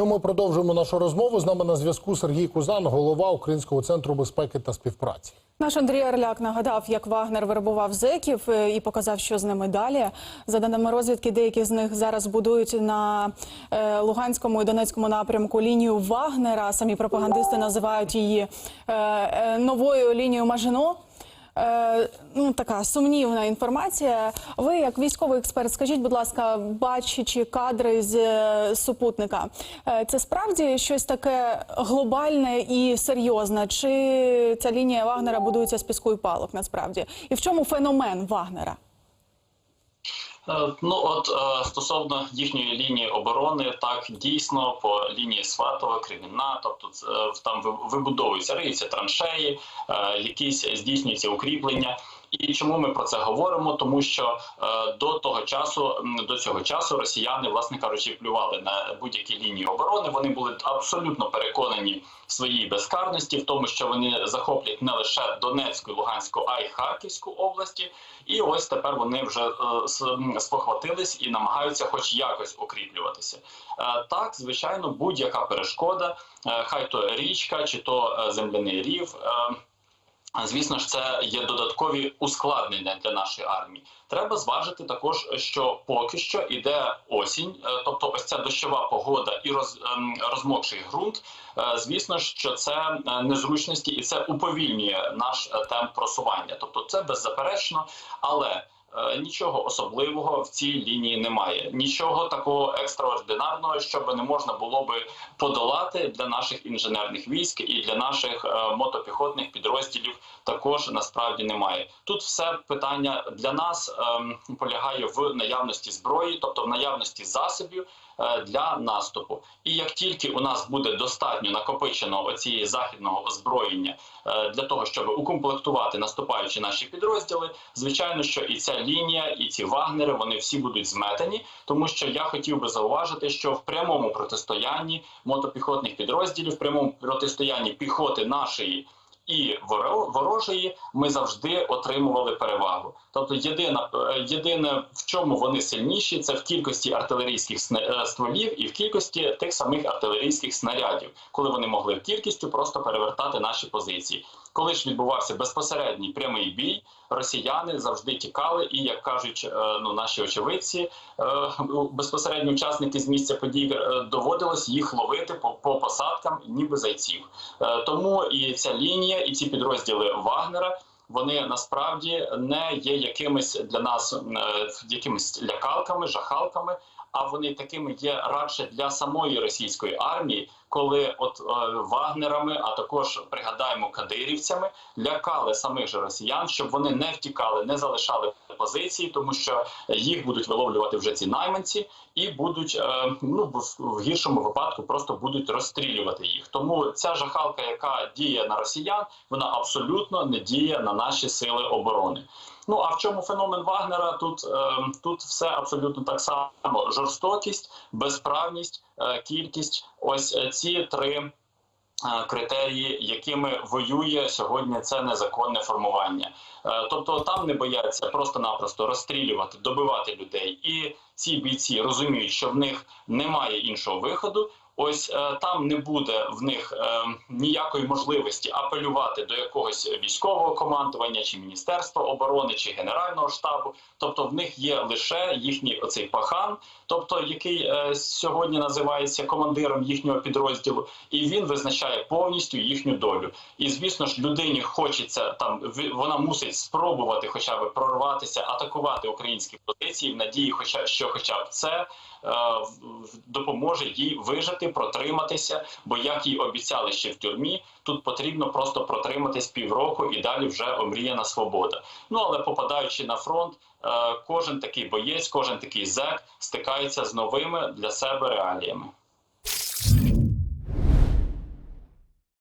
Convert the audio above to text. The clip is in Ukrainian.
Ну, ми продовжуємо нашу розмову. З нами на зв'язку Сергій Кузан, голова Українського центру безпеки та співпраці. Наш Андрій Арляк нагадав, як Вагнер вербував зеків е, і показав, що з ними далі. За даними розвідки, деякі з них зараз будують на е, Луганському і Донецькому напрямку лінію Вагнера. Самі пропагандисти називають її е, новою лінією Мажино. Е, ну, така сумнівна інформація. Ви, як військовий експерт, скажіть, будь ласка, бачачи кадри з е, супутника, е, це справді щось таке глобальне і серйозне? Чи ця лінія Вагнера будується з піску і палок насправді? І в чому феномен Вагнера? Е, Ну от е, стосовно їхньої лінії оборони, так дійсно по лінії Сватова, Кремінна, тобто е, там ви- вибудовуються риються траншеї, якісь здійснюються укріплення. І чому ми про це говоримо? Тому що е, до того часу, до цього часу, росіяни, власне кажучи, плювали на будь-які лінії оборони. Вони були абсолютно переконані в своїй безкарності, в тому, що вони захоплять не лише Донецьку, Луганську, а й Харківську області. І ось тепер вони вже е, спохватились і намагаються, хоч якось укріплюватися. Е, так, звичайно, будь-яка перешкода, хай то річка, чи то земляний рів. Звісно ж, це є додаткові ускладнення для нашої армії. Треба зважити також, що поки що іде осінь, е, тобто ось ця дощова погода і роз, ем, розмокший ґрунт. Е, Звісно що це е, незручності і це уповільнює наш темп просування. Тобто, це беззаперечно, але нічого особливого в цій лінії немає. Нічого такого екстраординарного, щоб не можна було би подолати для наших інженерних військ і для наших е, мотопіхотних підрозділів також насправді немає. Тут все питання для нас ем, полягає в наявності зброї, тобто в наявності засобів е, для наступу. І як тільки у нас буде достатньо накопичено оцієї західного озброєння е, для того, щоб укомплектувати наступаючі наші підрозділи, звичайно, що і ця лінія, і ці вагнери вони всі будуть зметені, тому що я хотів би зауважити, що в прямому протистоянні мотопіхотних підрозділів, в прямому протистоянні піхоти нашої. І воро- ворожої ми завжди отримували перевагу. Тобто, єдина е, єдине в чому вони сильніші, це в кількості артилерійських е, стволів і в кількості тих самих артилерійських снарядів, коли вони могли кількістю просто перевертати наші позиції. Коли ж відбувався безпосередній прямий бій, росіяни завжди тікали, і як кажуть е, ну наші очевидці, е, безпосередні учасники з місця подій е, доводилось їх ловити по, по посадкам, ніби зайців. Тому і ця лінія, і ці підрозділи Вагнера. Вони насправді не є якимись для нас якимись лякалками, жахалками, а вони такими є радше для самої російської армії, коли от е, вагнерами, а також пригадаємо кадирівцями, лякали самих же росіян, щоб вони не втікали, не залишали позиції, тому що їх будуть виловлювати вже ці найманці, і будуть е, ну в- гіршому випадку просто будуть розстрілювати їх. Тому ця жахалка, яка діє на росіян, вона абсолютно не діє на наші сили оборони. Ну а в чому феномен Вагнера? Тут, е, тут все абсолютно так само: жорстокість, безправність, е, кількість. Ось ці три е, критерії, якими воює сьогодні це незаконне формування. Е, Тобто там не бояться просто-напросто розстрілювати, добивати людей, і ці бійці розуміють, що в них немає іншого виходу. Ось е, там не буде в них е, ніякої можливості апелювати до якогось військового командування, чи міністерства оборони, чи генерального штабу. Тобто в них є лише їхній оцей пахан, тобто який е, сьогодні називається командиром їхнього підрозділу, і він визначає повністю їхню долю. І звісно ж, людині хочеться там вона мусить спробувати, хоча б прорватися, атакувати українські позиції в надії, хоча що, хоча б це допоможе їй вижити, протриматися. Бо як їй обіцяли ще в тюрмі, тут потрібно просто протриматись півроку і далі вже омріяна свобода. Ну але попадаючи на фронт, е, кожен такий боєць, кожен такий зек стикається з новими для себе реаліями.